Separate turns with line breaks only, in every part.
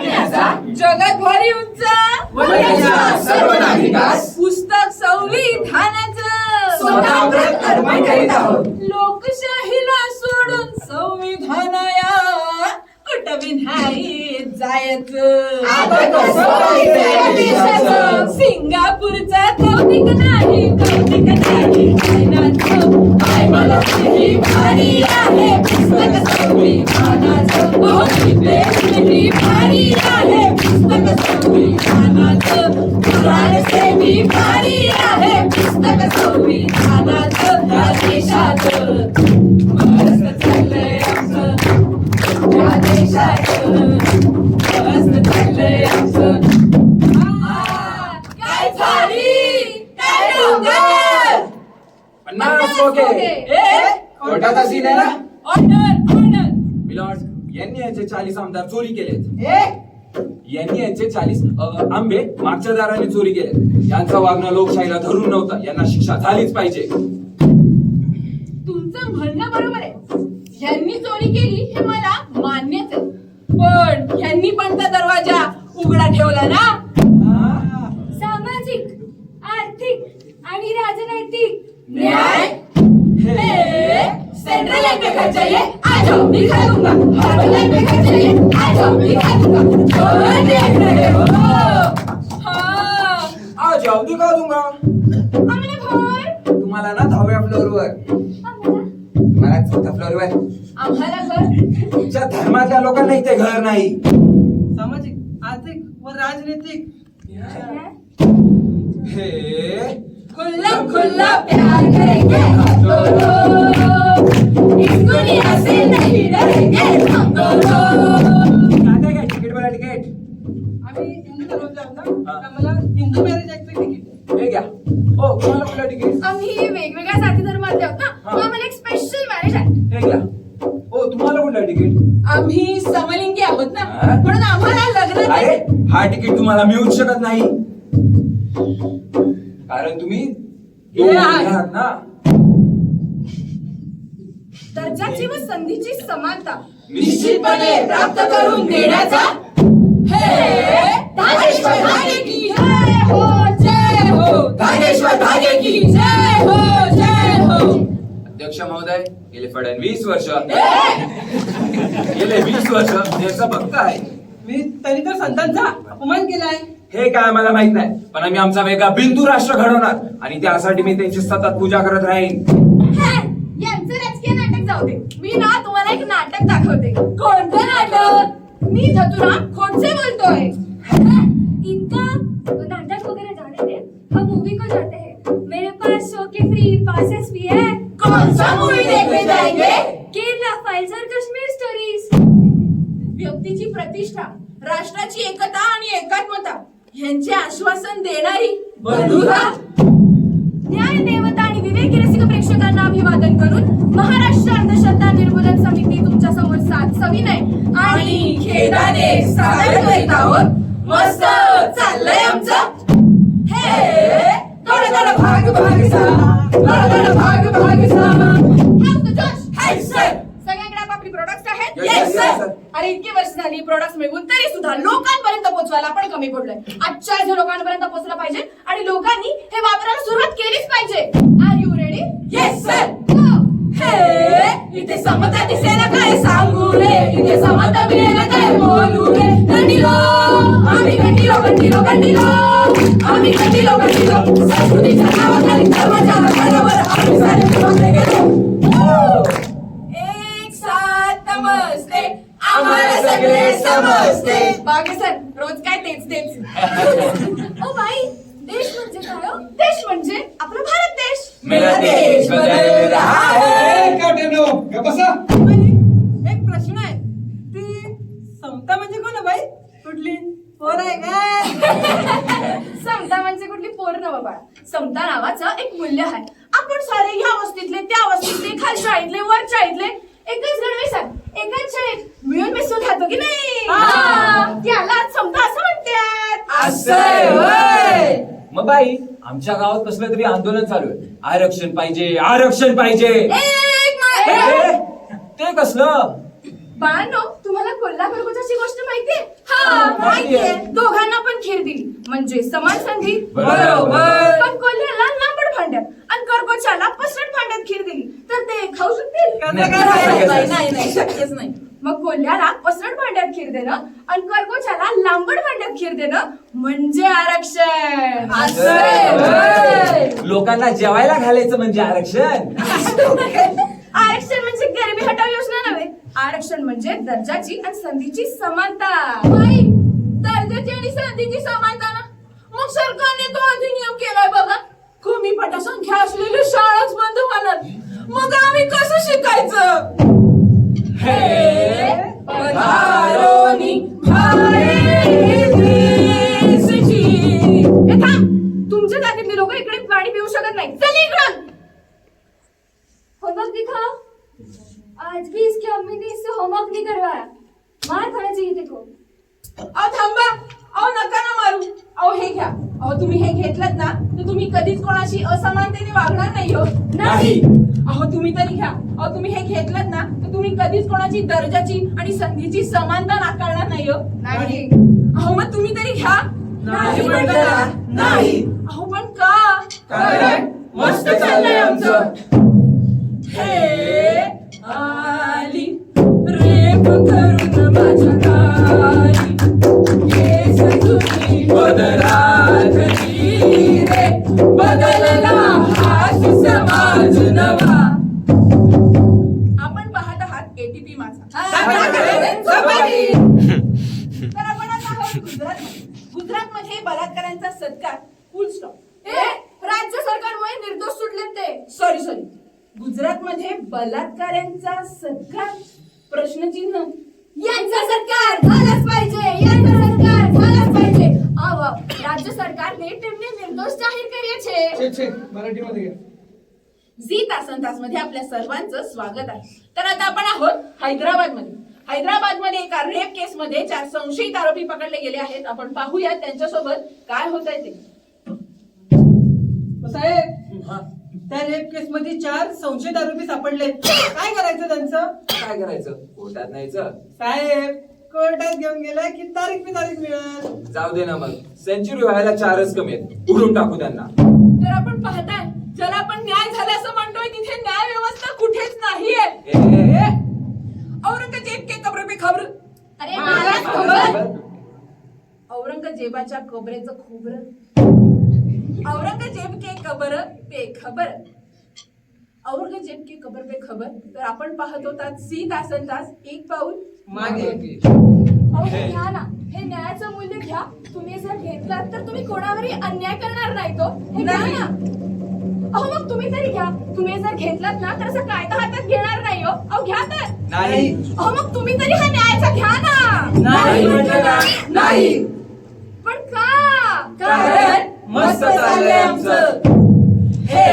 वाटण्याचा
जगात भारी उंच.
वयाच्या सर्व नागरिकास
पुस्तक संविधानाचं
स्वतः व्रत अर्पण करीत आहोत.
लोकशाहीला सोडून संविधानाया नाही जायचं? सिंगापूरचा कौतिक नाही कौतिक नाही आहे पुस्तक संविधानाचं हो ही भारी आहे. पुस्तक संविधानाचं पुराण सेवी भारी आहे. पुस्तक संविधानाचं या देशाचं मस्त चाललंय आमचं. या देशाचं. मस्त चाललंय आमचं. आ, काय झाली? काय डोंगर
पन्नास ओके.
ए,
कोर्टाचा सीन आहे ना? मिलॉर्ड यांनी यांचे चाळीस आमदार चोरी केलेत. यांनी यांचे चाळीस आंबे मागच्या दाराने चोरी केलेत. यांचं वागणं लोकशाहीला धरून नव्हतं. यांना शिक्षा झालीच पाहिजे.
तुमचं म्हणणं बरोबर आहे. ह्यांनी चोरी केली हे मला मान्यच आहे. पण ह्यांनी पण दरवाजा उघडा ठेवला ना?
आम्हाला
तुम्हाला ना दहाव्या फ्लोअरवर
आम्हाला
तुम्हाला चौथ्या फ्लोअरवर
आम्हाला घर.
तुमच्या धर्मातल्या लोकांना इथे घर नाही.
सामाजिक आर्थिक व राजनीतिक.
हे.
खुल्ला खुल्ला प्यार करेंगे हम दोनों. इस दुनिया से नहीं डरेंगे हम दोनों.
हो
तिकीट
आम्ही वेगवेगळ्या जाती धर्मातले आहोत ना.
हा.
मग आम्हाला एक स्पेशल मॅरेज आहे.
हे हो तुम्हाला कुठलं तिकीट
आम्ही समलिंगी आहोत ना.
हा?
म्हणून आम्हाला लग्न
हा तिकीट तुम्हाला मिळूच शकत नाही. कारण तुम्ही.
आहात
ना.
दर्जाची व संधीची समानता
निश्चितपणे प्राप्त करून देण्याचा हे हो हो हो जय हो.
अध्यक्ष महोदय गेले फडणवीस वर्ष! गेले वीस वर्ष देशाचा भक्त आहे.
मी तरी तर संतांचा अपमान केलाय.
हे काय मला माहीत नाही पण आम्ही आमचा वेगळा बिंदू राष्ट्र घडवणार. आणि त्यासाठी मी त्यांची सतत पूजा करत राहीन.
हे, यांचं राजकीय नाटक जाऊ दे. मी ना तुम्हाला एक नाटक दाखवते.
कोणतं नाटक?
मी धतुरा खोडसे बोलतोय. इनका
राष्ट्राची एकता आणि एकात्मता यांचे आश्वासन देणारी
न्याय देवता आणि विवेकी रसिक प्रेक्षकांना अभिवादन करून महाराष्ट्र अंधश्रद्धा निर्मूलन समिती तुमच्यासमोर सात सविनय
आणि खेदाने सादर करीत आहोत. मस्त चाललंय आमचं. हे गड गड भाग भाग सा गड गड भाग भाग सा.
सगळ्यांकडे आपापली प्रोडक्ट्स आहेत.
Yes sir. अरे इतकी वर्ष झाली प्रोडक्ट मिळवून तरी सुद्धा लोकांपर्यंत पोहोचवायला आपण कमी पडलोय. आजच्या आज लोकांपर्यंत पोहोचलं पाहिजे आणि लोकांनी हे वापरायला सुरुवात केलीच पाहिजे.
Are you ready
yes sir इथे समता दिसेना काय सांगू रे? इथे समता मिळेना काय बोलू रे? कंटिलो आम्ही कंटिलो कंटिलो कंटिलो आम्ही कंटिलो कंटिलो संस्कृतीच्या नावाखाली मेरा देश बदल रहा है
एक प्रश्न आहे ती समता म्हणजे कोण आहे बाई कुठली पोर आहे काय
समता म्हणजे कुठली पोर न बाबा समता नावाचं एक मूल्य आहे आपण सारे ह्या वस्तीतले त्या वस्तीतले खालच्या शाळेतले वरच्या शाळेतले एकच गणवेशात एकाच शाळेत मिळून मिसळून राहतो की नाही
हा.
हा. त्याला समता असं म्हणतात
होय.
मग बाई आमच्या गावात कसलं तरी आंदोलन चालू आहे आरक्षण पाहिजे आरक्षण पाहिजे हे, हे, ते कसलं
बाळांनो तुम्हाला कोल्हापूर गोष्ट माहितीये
हा
माहितीये.
दोघांना पण खीर दिली म्हणजे समान संधी
बरोबर.
पण कोल्ह्याला लांबड भांड्यात आणि करकोच्याला पसरट भांड्यात खीर दिली तर ते खाऊ शकतील
नाही नाही
शक्यच नाही मग कोल्ह्याला पसरट भांड्यात खीर देणं आणि करकोच्याला लांबड भांड्यात खीर देणं म्हणजे आरक्षण.
लोकांना जेवायला घालायचं म्हणजे आरक्षण.
आरक्षण म्हणजे गरिबी हटाव योजना नव्हे. आरक्षण म्हणजे दर्जाची आणि संधीची समानता.
बाई दर्जाची आणि संधीची समानता ना? मग सरकारने तो अधिनियम केलाय बघा. कमी पटसंख्या असलेली शाळाच बंद होणार. मग आम्ही कसं शिकायचं?
हे
पधारोनी देशची. ए, थांब. तुमच्या जातीतली लोक इकडे पाणी पिऊ शकत नाही चल इकडं
होमवर्क दिखा आज भी इसकी अम्मी ने इससे होमवर्क नहीं करवाया मार खाना चाहिए देखो
अहो थांबा. अहो नका ना मारू. अहो हे घ्या. अहो तुम्ही हे घेतलं ना तर तुम्ही कधीच कोणाशी असमानतेने वागणार नाही हो.
नाही.
अहो तुम्ही तरी घ्या. अहो तुम्ही हे घेतलं ना तर तुम्ही कधीच कोणाची दर्जाची आणि संधीची समानता नाकारणार नाही हो.
नाही.
अहो मग तुम्ही तरी घ्या.
नाही. नाही.
अहो पण का?
कारण मस्त चाललंय आमचं.
हे आली. रेप करून माझ्या गुजरातमध्ये बलात्कारांचा सरकार प्रश्नचिन्ह.
यांचा सरकार झालाच पाहिजे यांचा सरकार झालाच पाहिजे. अव राज्य सरकारने टेमने निर्दोष जाहीर करिये छे छे मराठीमध्ये
झी तासन तासमध्ये आपल्या सर्वांचं स्वागत आहे. तर आता आपण आहोत हैदराबादमध्ये हैदराबादमध्ये एका रेप केस मध्ये चार संशयित आरोपी पकडले गेले आहेत. आपण पाहूया त्यांच्यासोबत काय होत आहे ते
साहेब त्या रेप केस मध्ये चार संशयित आरोपी सापडले. काय करायचं त्यांचं?
काय करायचं? कोर्टात न्यायचं.
साहेब कोर्टात घेऊन गेलाय की तारीख पे तारीख मिळेल.
जाऊ दे ना मग. सेंचुरी व्हायला चारच कमी आहेत. उडून टाकू त्यांना.
तर आपण पाहताय ज्याला आपण न्याय झाला असं म्हणतोय तिथे न्याय व्यवस्था कुठेच नाहीये
ए,
औरंगजेब के कब्र पे खबर.
अरे
महाराज. खबर. औरंगजेबाच्या कबरेचं खोबरं. औरंगजेब के कबर पे खबर. औरंगजेब के कबर पे खबर. तर आपण पाहत होतात सी तासन तास एक पाऊल
मागे.
हे घ्या ना. हे न्यायाचं मूल्य घ्या. तुम्ही जर घेतलात तर तुम्ही कोणावरही अन्याय करणार नाही तो. हे घ्या ना. अहो मग तुम्ही तरी घ्या. तुम्ही जर घेतलात ना तर असं कायदा हातात घेणार नाही हो. अहो घ्या तर.
नाही.
अहो मग तुम्ही तरी हा न्यायाचा घ्या ना.
नाही ना. नाही.
पण का?
कारण
मस्त चाललंय आमचं.
हे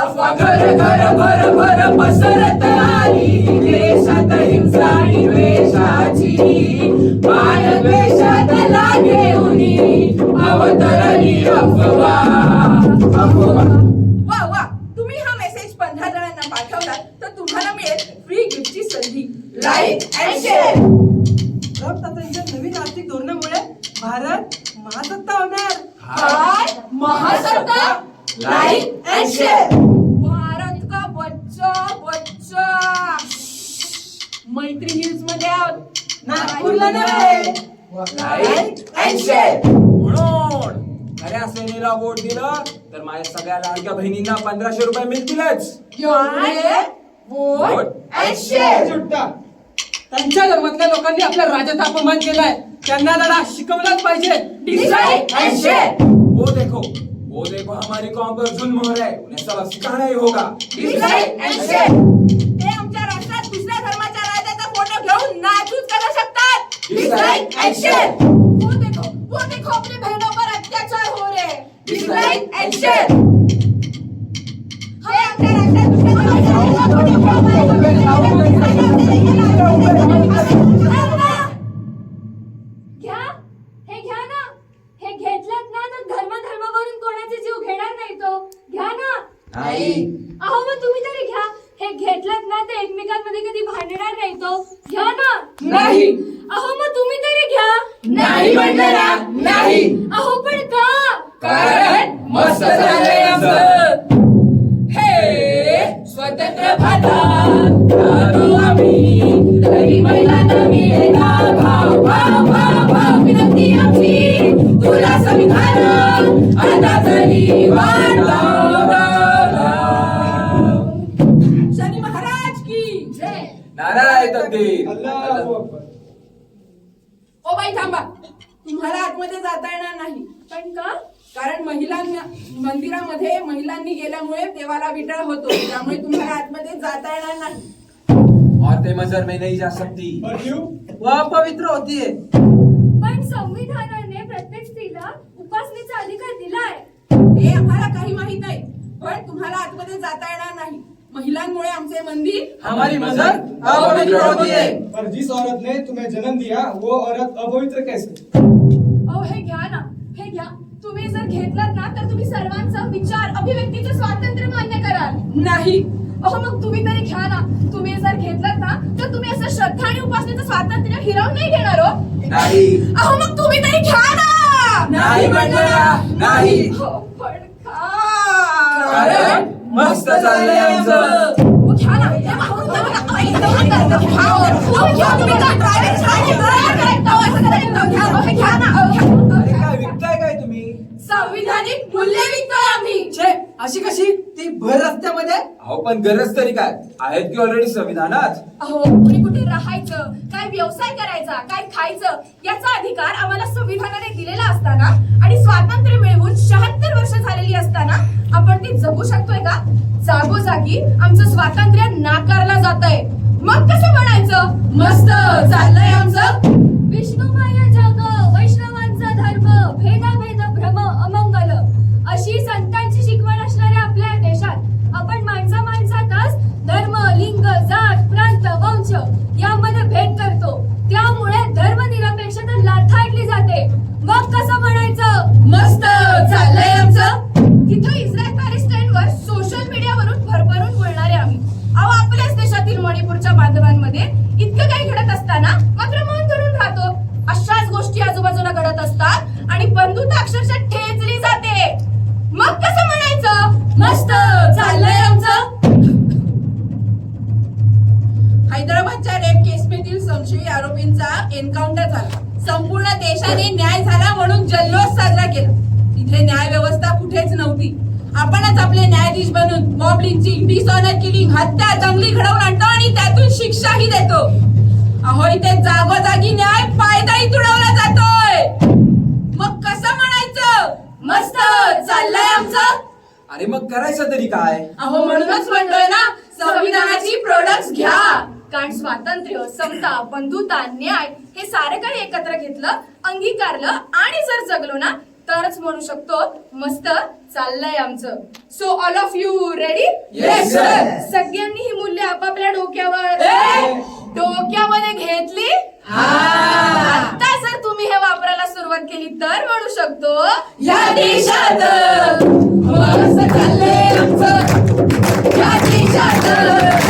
अफवा घर घर भर भर पसरत आली. देशात हिंसा आणि द्वेषाची. पाय द्वेषात लागेउनी अवतरली अफवा. अफवा. वा वा. तुम्ही हा मेसेज पंधरा जणांना पाठवला तर तुम्हाला मिळेल फ्री गिफ्टची संधी. लाईक अँड शेअर
ट्रम्प तात्यांच्या नवीन आर्थिक धोरणामुळे भारत महासत्ता होणार.
काय महासत्ता लाईक अँड शेअर भारत का बच्चा बच्चा मैत्री हिल्समध्ये आहोत
नागपूरला नव्हे.
लाईक अँड शेअर म्हणून खऱ्या सेनेला वोट दिलं तर माझ्या सगळ्या लाडक्या बहिणींना पंधराशे रुपये मिळतीलच
काय?
वोट
अँड शेअर
सुट्टा. त्यांच्या धर्मातल्या लोकांनी आपल्या राजाचा अपमान केलाय त्यांना धडा शिकवलाच पाहिजे.
वो देखो वो देखो हमारे कौम पर जुल्म हो रहा है उन्हें सबक सिखाना ही होगा।
ते आमच्या राष्ट्रात दुसऱ्या धर्माच्या राजाचा फोटो घेऊन नाचूच करू शकतात. डिसाइड अँड शेअर
वो देखो वो देखो अपने बहनों पर अत्याचार हो रहे हैं.
डिसाइड अँड शेअर हे आमच्या राष्ट्रात दुसऱ्या धर्माच्या राजाचा
घ्या हे घ्या ना हे घेतलात ना तर धर्म धर्मावरून कोणाचे जीव घेणार नाही तो घ्या ना
नाही
अहो मग तुम्ही तरी घ्या हे घेतलात ना तर एकमेकांमध्ये कधी भांडणार नाही तो घ्या ना.
नाही.
अहो मग तुम्ही तरी घ्या.
नाही म्हणलं ना नाही.
अहो पण का?
कारण मस्त झालंय आमचं.
हे स्वतंत्र भारतात राहतो आम्ही. तरी महिलांना भाव भाव भाव भाव. विनंती आमची. तुला संविधान आता तरी शनी
तकदीर
ओ बाई थांबा. तुम्हाला आतमध्ये जाता येणार नाही.
पण का?
कारण महिलांना मंदिरामध्ये महिलांनी गेल्यामुळे देवाला विटळ होतो. त्यामुळे तुम्हाला आतमध्ये जाता येणार नाही.
औरतें मजर में नहीं जा सकती.
वह पवित्र होती है.
महिलांमुळे आमचे मंदिर
हमारी मजर अपवित्र होती है।
पर जिस औरत ने तुम्हें जन्म दिया वो औरत अपवित्र कैसे?
अहो हे घ्या ना हे घ्या तुम्ही जर घेतलात ना तर तुम्ही सर्वांचं विचार अभिव्यक्तीचं स्वातंत्र्य मान्य कराल.
नाही.
अहो मग तुम्ही तरी घ्या ना. तुम्ही जर घेतलात ना तर तुम्ही असं श्रद्धा आणि उपासनेचं स्वातंत्र्य हिरावून नाही घेणार हो.
नाही.
अहो मग तुम्ही तरी घ्या ना.
नाही म्हणलं ना नाही.
हो, पण का?
कारण मस्त चाललंय आमचं
हो, घ्या ना. संविधानिक मूल्य विकतोय आम्ही.
छे अशी कशी? ती भर रस्त्यामध्ये?
अहो पण गरज तरी काय? आहेत की ऑलरेडी संविधानात?
अहो कुठे कुठे राहायचं? काय व्यवसाय करायचा? काय खायचं? याचा अधिकार आम्हाला संविधानाने दिलेला असताना आणि स्वातंत्र्य मिळवून शहात्तर वर्ष झालेली असताना आपण ती जगू शकतोय का? जागोजागी आमचं स्वातंत्र्य नाकारला जात आहे मग कसं म्हणायचं? मस्त चाललंय आमचं. विष्णुमाया जग असतात आणि बंधुता अक्षरशः ठेचली जाते. मग कसं म्हणायचं? मस्त चाललंय आमचं.
हैदराबादच्या रेप केसमधील संशयी आरोपींचा एन्काउंटर झाला. संपूर्ण देशाने न्याय झाला म्हणून जल्लोष साजरा केला. तिथे न्याय व्यवस्था कुठेच नव्हती. आपणच आपले न्यायाधीश बनून मॉब लिंचिंग डिसऑनर किलिंग हत्या जंगली घडवून आणतो आणि त्यातून शिक्षाही देतो. अहो इथे जागोजागी न्याय पायदाही तुडवला जातोय. मग कसं म्हणायचं?
मस्त चाललंय आमचं.
अरे मग करायचं तरी काय?
अहो म्हणूनच म्हणतोय ना
संविधानाची प्रोडक्ट्स घ्या. कारण स्वातंत्र्य समता बंधुता न्याय हे सारं काही एकत्र घेतलं अंगीकारलं आणि जर जगलो ना तरच म्हणू शकतो मस्त चाललंय आमचं. So all of you ready
Yes, sir.
सगळ्यांनी ही मूल्य आपापल्या डोक्यावर! डोक्यामध्ये घेतली? आता तुम्ही हे वापरायला सुरुवात केली तर म्हणू शकतो या देशात. चाललंय आमचं.
या देशात.